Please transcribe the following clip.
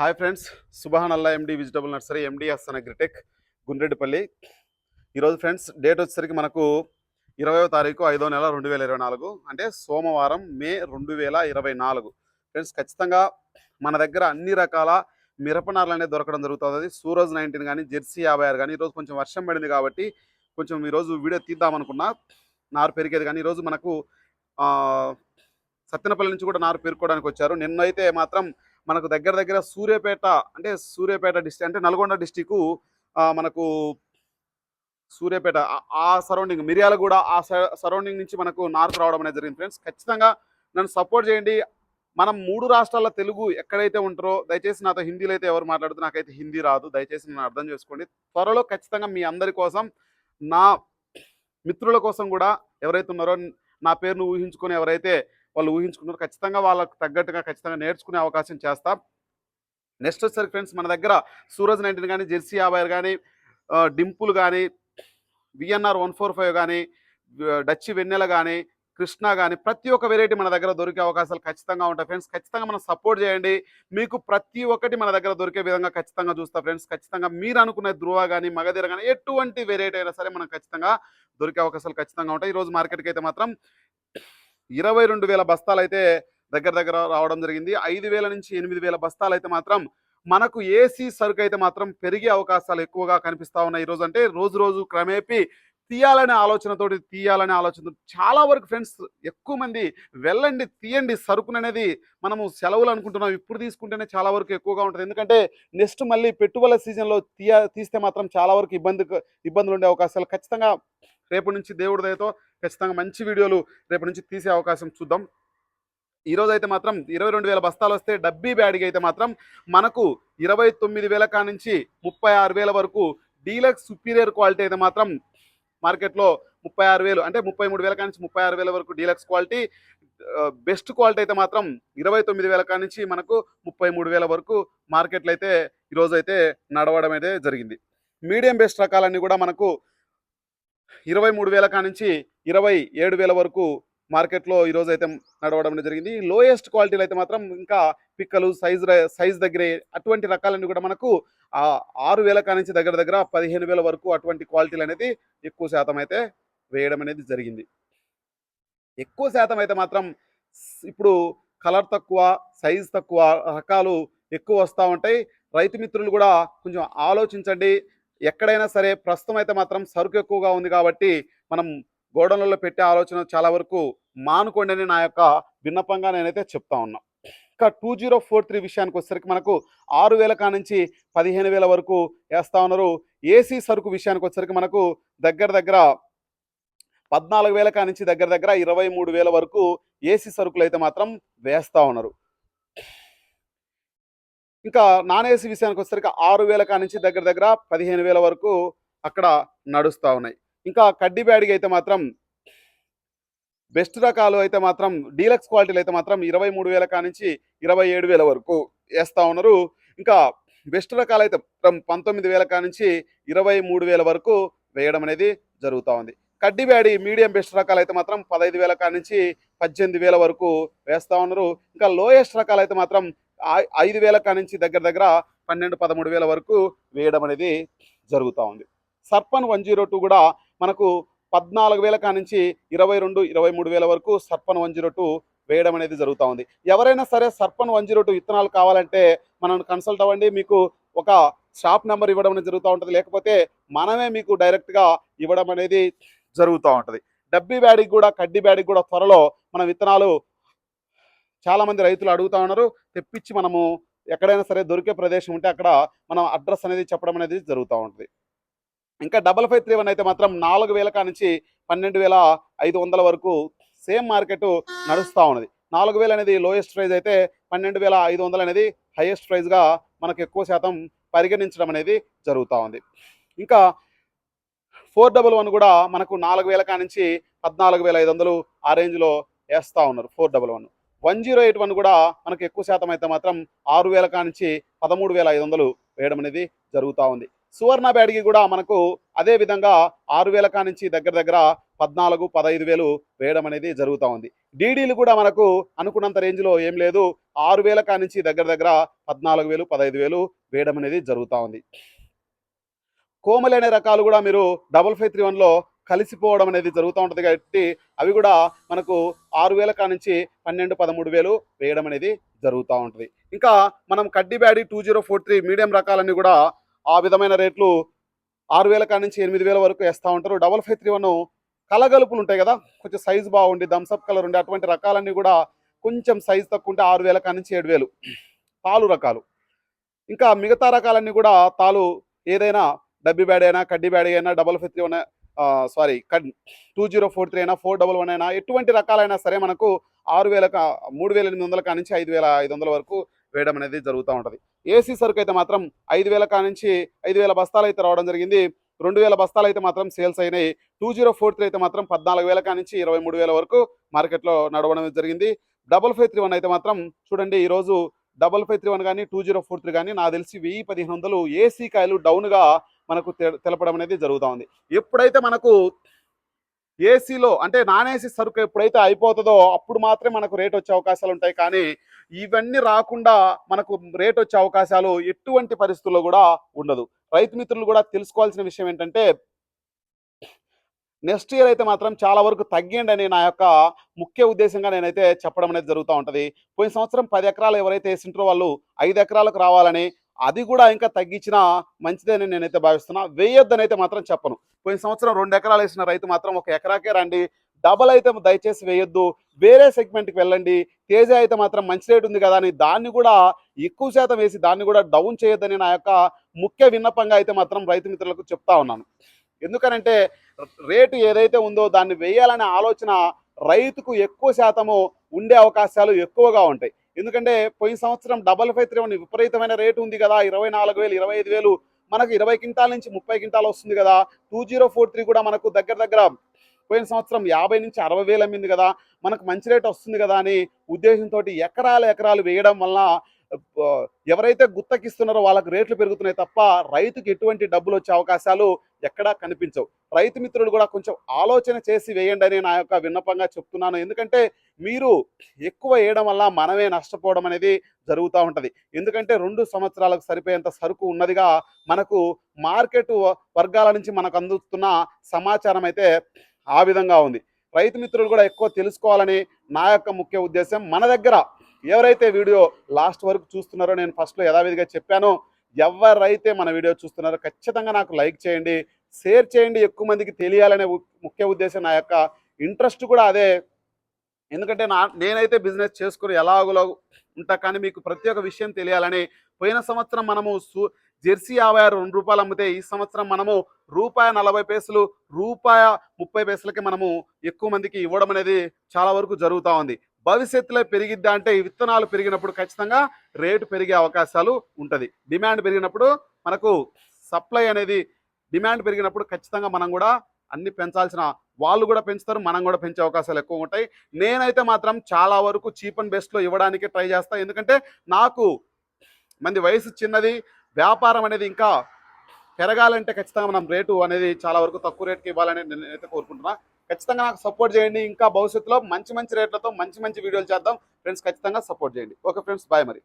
Hi friends Subhan Allah MD vegetable nursery MD అస్సన Agritech Gundreddipalli. ఈరోజు friends date వచ్చేసరికి మనకు ఇరవయో తారీఖు ఐదో నెల రెండు వేల ఇరవై నాలుగు అంటే సోమవారం మే రెండు వేల ఇరవై నాలుగు. ఫ్రెండ్స్ ఖచ్చితంగా మన దగ్గర అన్ని రకాల మిరపనార్లు అనేది దొరకడం జరుగుతుంది. సూరజ్ నైన్టీన్ కానీ జెర్సీ యాభై ఆరు కానీ ఈరోజు కొంచెం వర్షం పడింది కాబట్టి కొంచెం ఈరోజు వీడియో తీద్దామనుకున్నా నారు పెరిగేది కానీ ఈరోజు మనకు సత్యనపల్లి సత్తెనపల్లి నుంచి కూడా నారు పెరుకోవడానికి వచ్చారు. నిన్నైతే మాత్రం మనకు దగ్గర దగ్గర సూర్యాపేట అంటే సూర్యాపేట డిస్టిక్ అంటే నల్గొండ డిస్టిక్ మనకు సూర్యాపేట ఆ- సరౌండింగ్ మిర్యాల కూడా ఆ సరౌండింగ్ నుంచి మనకు నార్త్ రావడం అనేది జరిగింది ఫ్రెండ్స్. ఖచ్చితంగా నన్ను సపోర్ట్ చేయండి. మనం మూడు రాష్ట్రాల తెలుగు ఎక్కడైతే ఉంటారో దయచేసి నాతో హిందీలో అయితే ఎవరు మాట్లాడుతూ నాకైతే హిందీ రాదు. దయచేసి నన్ను అర్థం చేసుకోండి. త్వరలో ఖచ్చితంగా మీ అందరి కోసం నా మిత్రుల కోసం కూడా ఎవరైతే ఉన్నారో నా పేరును ఊహించుకొని ఎవరైతే వాళ్ళు ఊహించుకున్నారు. ఖచ్చితంగా వాళ్ళకు తగ్గట్టుగా ఖచ్చితంగా నేర్చుకునే అవకాశం చేస్తా. నెక్స్ట్ వచ్చేసరికి ఫ్రెండ్స్ మన దగ్గర సూరజ్ నైన్టీన్ కానీ జెర్సీ యాభై కానీ డింపుల్ కానీ విఎన్ఆర్ వన్ ఫోర్ ఫైవ్ కానీ డచ్చి వెన్నెల కానీ కృష్ణ కానీ ప్రతి ఒక్క వెరైటీ మన దగ్గర దొరికే అవకాశాలు ఖచ్చితంగా ఉంటాయి ఫ్రెండ్స్. ఖచ్చితంగా మనం సపోర్ట్ చేయండి. మీకు ప్రతి ఒక్కటి మన దగ్గర దొరికే విధంగా ఖచ్చితంగా చూస్తా ఫ్రెండ్స్. ఖచ్చితంగా మీరు అనుకునే ధ్రువ కానీ మగధీర కానీ ఎటువంటి వెరైటీ అయినా సరే మనం ఖచ్చితంగా దొరికే అవకాశాలు ఖచ్చితంగా ఉంటాయి. ఈరోజు మార్కెట్కి అయితే మాత్రం ఇరవై రెండు వేల బస్తాలు అయితే దగ్గర దగ్గర రావడం జరిగింది. ఐదు వేల నుంచి ఎనిమిది వేల బస్తాలు అయితే మాత్రం మనకు ఏసీ సరుకు అయితే మాత్రం పెరిగే అవకాశాలు ఎక్కువగా కనిపిస్తా ఉన్నాయి. ఈరోజు అంటే రోజు రోజు క్రమేపీ తీయాలనే ఆలోచనతోటి తీయాలనే ఆలోచన చాలా వరకు ఫ్రెండ్స్ ఎక్కువ మంది వెళ్ళండి తీయండి సరుకును అనేది మనము సెలవులు అనుకుంటున్నాం. ఇప్పుడు తీసుకుంటేనే చాలా వరకు ఎక్కువగా ఉంటుంది. ఎందుకంటే నెక్స్ట్ మళ్ళీ పెట్టుబడుల సీజన్లో తీయ తీస్తే మాత్రం చాలా వరకు ఇబ్బంది ఇబ్బందులు ఉండే అవకాశాలు ఖచ్చితంగా రేపు నుంచి దేవుడి దయతో ఖచ్చితంగా మంచి వీడియోలు రేపు నుంచి తీసే అవకాశం చూద్దాం. ఈరోజు అయితే మాత్రం ఇరవై రెండు వేల బస్తాలు వస్తే డబ్బీ బ్యాడ్కి అయితే మాత్రం మనకు ఇరవై తొమ్మిది వేల కా నుంచి ముప్పై ఆరు వేల వరకు డీలక్స్ సుపీరియర్ క్వాలిటీ అయితే మాత్రం మార్కెట్లో ముప్పై ఆరు వేలు అంటే ముప్పై మూడు వేల కానించి ముప్పై ఆరు వేల వరకు డీలక్స్ క్వాలిటీ బెస్ట్ క్వాలిటీ అయితే మాత్రం ఇరవై తొమ్మిది వేల కానించి మనకు ముప్పై మూడు వేల వరకు మార్కెట్లో అయితే ఈరోజు అయితే నడవడం అయితే జరిగింది. మీడియం బెస్ట్ రకాలన్నీ కూడా మనకు ఇరవై మూడు వేల కానుంచి ఇరవై ఏడు వేల వరకు మార్కెట్లో ఈరోజు అయితే నడవడం అనేది జరిగింది లోయెస్ట్ క్వాలిటీలు అయితే మాత్రం ఇంకా పిక్కలు సైజ్ సైజ్ దగ్గరే అటువంటి రకాలన్నీ కూడా మనకు ఆ ఆరు వేల కానించి దగ్గర దగ్గర పదిహేను వేల వరకు అటువంటి క్వాలిటీలు అనేది ఎక్కువ శాతం అయితే వేయడం అనేది జరిగింది. ఎక్కువ శాతం అయితే మాత్రం ఇప్పుడు కలర్ తక్కువ సైజ్ తక్కువ రకాలు ఎక్కువ వస్తూ ఉంటాయి. రైతు మిత్రులు కూడా కొంచెం ఆలోచించండి. ఎక్కడైనా సరే ప్రస్తుతం అయితే మాత్రం సరుకు ఎక్కువగా ఉంది కాబట్టి మనం గోడౌన్లలో పెట్టే ఆలోచన చాలా వరకు మానుకోండి అని నా యొక్క విన్నపంగా నేనైతే చెప్తా ఉన్నా. ఇంకా టూ జీరో ఫోర్ త్రీ విషయానికి వచ్చేసరికి మనకు ఆరు వేల కా నుంచి పదిహేను వేల వరకు వేస్తూ ఉన్నారు. ఏసీ సరుకు విషయానికి వచ్చేసరికి మనకు దగ్గర దగ్గర పద్నాలుగు వేల కా నుంచి దగ్గర దగ్గర ఇరవై మూడు వేల వరకు ఏసీ సరుకులు అయితే మాత్రం వేస్తూ ఉన్నారు. ఇంకా నాన్ ఏసీ విషయానికి వచ్చేసరికి ఆరు వేల నుంచి దగ్గర దగ్గర పదిహేను వేల వరకు అక్కడ నడుస్తూ ఉన్నాయి. ఇంకా కడ్డీ బ్యాడ్కి అయితే మాత్రం బెస్ట్ రకాలు అయితే మాత్రం డీలక్స్ క్వాలిటీలు అయితే మాత్రం ఇరవై మూడు వేల కానించి ఇరవై ఏడు వేల వరకు వేస్తూ ఉన్నారు. ఇంకా బెస్ట్ రకాలు అయితే మాత్రం పంతొమ్మిది వేల కానించి ఇరవై మూడు వేల వరకు వేయడం అనేది జరుగుతూ ఉంది. కడ్డీ బ్యాడి మీడియం బెస్ట్ రకాలు అయితే మాత్రం పదహైదు వేల కా నుంచి పద్దెనిమిది వేల వరకు వేస్తూ ఉన్నారు. ఇంకా లోయెస్ట్ రకాలు అయితే మాత్రం ఐదు వేల నుంచి దగ్గర దగ్గర పన్నెండు పదమూడు వేల వరకు వేయడం అనేది జరుగుతూ ఉంది. సర్పన్ వన్ జీరో టూ కూడా మనకు పద్నాలుగు వేల కా నుంచి ఇరవై రెండు ఇరవై మూడు వేల వరకు సర్పన్ వన్ జీరో టూ వేయడం అనేది జరుగుతూ ఉంది. ఎవరైనా సరే సర్పన్ వన్ జీరో టూ విత్తనాలు కావాలంటే మనల్ని కన్సల్ట్ అవ్వండి. మీకు ఒక షాప్ నెంబర్ ఇవ్వడం అనేది జరుగుతూ ఉంటుంది. లేకపోతే మనమే మీకు డైరెక్ట్గా ఇవ్వడం అనేది జరుగుతూ ఉంటుంది. డబ్బీ బ్యాడికి కూడా కడ్డీ బ్యాడికి కూడా త్వరలో మన విత్తనాలు చాలామంది రైతులు అడుగుతా ఉన్నారు తెప్పించి మనము ఎక్కడైనా సరే దొరికే ప్రదేశం ఉంటే అక్కడ మనం అడ్రస్ అనేది చెప్పడం అనేది జరుగుతూ ఉంటుంది. ఇంకా డబల్ ఫైవ్ త్రీ వన్ అయితే మాత్రం నాలుగు వేల కానించి పన్నెండు వేల ఐదు వందల వరకు సేమ్ మార్కెట్ నడుస్తూ ఉన్నది. నాలుగు వేలు అనేది లోయెస్ట్ ప్రైజ్ అయితే పన్నెండు వేల ఐదు వందలు అనేది హైయెస్ట్ ప్రైజ్గా మనకు ఎక్కువ శాతం పరిగణించడం అనేది జరుగుతూ ఉంది. ఇంకా ఫోర్ డబల్ వన్ కూడా మనకు నాలుగు వేల కానించి పద్నాలుగు వేల ఐదు వందలు ఆ రేంజ్లో వేస్తూ ఉన్నారు four double one. One zero eight one కూడా మనకు ఎక్కువ శాతం అయితే మాత్రం ఆరు వేల కానించి పదమూడు వేల ఐదు వందలు వేయడం అనేది జరుగుతూ ఉంది. సువర్ణ బ్యాడ్కి కూడా మనకు అదే విధంగా ఆరు వేల కానించి దగ్గర దగ్గర పద్నాలుగు పదహైదు వేలు వేయడం అనేది జరుగుతూ ఉంది. డీడీలు కూడా మనకు అనుకున్నంత రేంజ్లో ఏం లేదు. ఆరు వేల కానించి దగ్గర దగ్గర పద్నాలుగు వేలు పదహైదు వేలు వేయడం అనేది జరుగుతూ ఉంది. కోమలి అనే రకాలు కూడా మీరు డబల్ ఫైవ్ త్రీ వన్లో కలిసిపోవడం అనేది జరుగుతూ ఉంటుంది కాబట్టి అవి కూడా మనకు ఆరు వేల నుంచి పన్నెండు పదమూడు వేలు వేయడం అనేది జరుగుతూ ఉంటుంది. ఇంకా మనం Kaddi Byadgi two zero four three medium రకాలన్నీ కూడా ఆ విధమైన రేట్లు ఆరు వేల నుంచి ఎనిమిది వేల వరకు వేస్తూ ఉంటారు. డబల్ ఫైవ్ త్రీ వన్ కలగలుపులు ఉంటాయి కదా కొంచెం సైజు బాగుండి థమ్స్అప్ కలర్ ఉండే అటువంటి రకాలన్నీ కూడా కొంచెం సైజు తక్కువ ఉంటే ఆరు వేల నుంచి ఏడు వేలు. తాలు రకాలు. ఇంకా మిగతా రకాలన్నీ కూడా తాలు ఏదైనా డబ్బి బ్యాడ్ అయినా కడ్డీ బ్యాడ్ అయినా double five three one sorry కడ్ two zero four three అయినా ఫోర్ డబల్ వన్ అయినా ఎటువంటి రకాలైనా సరే మనకు ఆరు వేల మూడు వేల ఎనిమిది వందల కానించి ఐదు వేల ఐదు వందల వరకు వేయడం అనేది జరుగుతూ ఉంటుంది. ఏసీ సరుకు అయితే మాత్రం ఐదు వేల కానించి ఐదు వేల బస్తాలు అయితే రావడం జరిగింది. రెండు వేల బస్తాలు అయితే మాత్రం సేల్స్ అయినాయి. టూ జీరో ఫోర్ త్రీ అయితే మాత్రం పద్నాలుగు వేల కానించి ఇరవై మూడు వేల వరకు మార్కెట్లో నడవడం జరిగింది. డబల్ ఫైవ్ త్రీ వన్ అయితే మాత్రం చూడండి ఈరోజు డబల్ ఫైవ్ త్రీ వన్ కానీ టూ జీరో ఫోర్ త్రీ కానీ నాకు తెలిసి వెయ్యి పదిహేను వందలు ఏసీ కాయలు డౌన్గా మనకు తె- తెలపడం అనేది జరుగుతూ ఉంది. ఎప్పుడైతే మనకు ఏసీలో అంటే నాన్ ఏసీ సరుకు ఎప్పుడైతే అయిపోతుందో అప్పుడు మాత్రమే మనకు రేట్ వచ్చే అవకాశాలు ఉంటాయి. కానీ ఇవన్నీ రాకుండా మనకు రేట్ వచ్చే అవకాశాలు ఎటువంటి పరిస్థితుల్లో కూడా ఉండదు. రైతు మిత్రులు కూడా తెలుసుకోవాల్సిన విషయం ఏంటంటే నెక్స్ట్ ఇయర్ అయితే మాత్రం చాలా వరకు తగ్గిండి అని నా యొక్క ముఖ్య ఉద్దేశంగా నేనైతే చెప్పడం అనేది జరుగుతూ ఉంటుంది. పోయిన సంవత్సరం పది ఎకరాలు ఎవరైతే వేసింటారో వాళ్ళు ఐదు ఎకరాలకు రావాలని అది కూడా ఇంకా తగ్గించినా మంచిదని నేనైతే భావిస్తున్నా. వేయొద్దని అయితే మాత్రం చెప్పను. పోయిన సంవత్సరం రెండు ఎకరాలు వేసిన రైతు మాత్రం ఒక ఎకరాకే రండి. డబల్ అయితే దయచేసి వేయొద్దు. వేరే సెగ్మెంట్కి వెళ్ళండి. తేజ అయితే మాత్రం మంచి రేట్ ఉంది కదా అని దాన్ని కూడా ఎక్కువ శాతం వేసి దాన్ని కూడా డౌన్ చేయొద్దని నా యొక్క ముఖ్య విన్నపంగా అయితే మాత్రం రైతు మిత్రులకు చెప్తా ఉన్నాను. ఎందుకనంటే రేటు ఏదైతే ఉందో దాన్ని వేయాలనే ఆలోచన రైతుకు ఎక్కువ శాతము ఉండే అవకాశాలు ఎక్కువగా ఉంటాయి. ఎందుకంటే పోయిన సంవత్సరం డబల్ ఫైవ్ త్రీ వన్ విపరీతమైన రేటు ఉంది కదా ఇరవై నాలుగు వేలు ఇరవై ఐదు వేలు మనకు ఇరవై క్వింటాల నుంచి ముప్పై క్వింటాలు వస్తుంది కదా టూ జీరో ఫోర్ త్రీ కూడా మనకు దగ్గర దగ్గర పోయిన సంవత్సరం యాభై నుంచి అరవై వేలు అమ్మింది కదా మనకు మంచి రేట్ వస్తుంది కదా అని ఉద్దేశంతో ఎకరాలు ఎకరాలు వేయడం వల్ల ఎవరైతే గుత్తకిస్తున్నారో వాళ్ళకి రేట్లు పెరుగుతున్నాయి తప్ప రైతుకి ఎటువంటి డబ్బులు వచ్చే అవకాశాలు ఎక్కడా కనిపించవు. రైతు మిత్రులు కూడా కొంచెం ఆలోచన చేసి వేయండి అని నా యొక్క విన్నపంగా చెప్తున్నాను. ఎందుకంటే మీరు ఎక్కువ వేయడం వల్ల మనమే నష్టపోవడం అనేది జరుగుతూ ఉంటుంది. ఎందుకంటే రెండు సంవత్సరాలకు సరిపోయేంత సరుకు ఉన్నదిగా మనకు మార్కెట్ వర్గాల నుంచి మనకు అందుతున్న సమాచారం అయితే ఆ విధంగా ఉంది. రైతు మిత్రులు కూడా ఎక్కువ తెలుసుకోవాలని నా యొక్క ముఖ్య ఉద్దేశం. మన దగ్గర ఎవరైతే వీడియో లాస్ట్ వరకు చూస్తున్నారో నేను ఫస్ట్లో యథావిధిగా చెప్పానో ఎవరైతే మన వీడియో చూస్తున్నారో ఖచ్చితంగా నాకు లైక్ చేయండి షేర్ చేయండి ఎక్కువ మందికి తెలియాలనే ముఖ్య ఉద్దేశం నా యొక్క ఇంట్రెస్ట్ కూడా అదే. ఎందుకంటే నా నేనైతే బిజినెస్ చేసుకుని ఎలాగోలా ఉంటా కానీ మీకు ప్రతి ఒక్క విషయం తెలియాలని పోయిన సంవత్సరం మనము సూ జెర్సీ యాభై ఆరు రెండు రూపాయలు అమ్మితే ఈ సంవత్సరం మనము రూపాయి నలభై పైసలు రూపాయ ముప్పై పైసలకి మనము ఎక్కువ మందికి ఇవ్వడం అనేది చాలా వరకు జరుగుతూ ఉంది. భవిష్యత్తులో పెరిగిద్దా అంటే ఈ విత్తనాలు పెరిగినప్పుడు ఖచ్చితంగా రేటు పెరిగే అవకాశాలు ఉంటుంది. డిమాండ్ పెరిగినప్పుడు మనకు సప్లై అనేది డిమాండ్ పెరిగినప్పుడు ఖచ్చితంగా మనం కూడా అన్ని పెంచాల్సిన వాళ్ళు కూడా పెంచుతారు మనం కూడా పెంచే అవకాశాలు ఎక్కువ ఉంటాయి. నేనైతే మాత్రం చాలా వరకు చీప్ అండ్ బెస్ట్లో ఇవ్వడానికి ట్రై చేస్తాను ఎందుకంటే నాకు మంది వయసు చిన్నది వ్యాపారం అనేది ఇంకా పెరగాలంటే ఖచ్చితంగా మనం రేటు అనేది చాలా వరకు తక్కువ రేట్కి ఇవ్వాలని నేనైతే కోరుకుంటున్నా. ఖచ్చితంగా నాకు సపోర్ట్ చేయండి. ఇంకా భవిష్యత్తులో మంచి మంచి రేట్లతో మంచి మంచి వీడియోలు చేద్దాం. ఫ్రెండ్స్ ఖచ్చితంగా సపోర్ట్ చేయండి. ఓకే ఫ్రెండ్స్ బాయ్ మరి.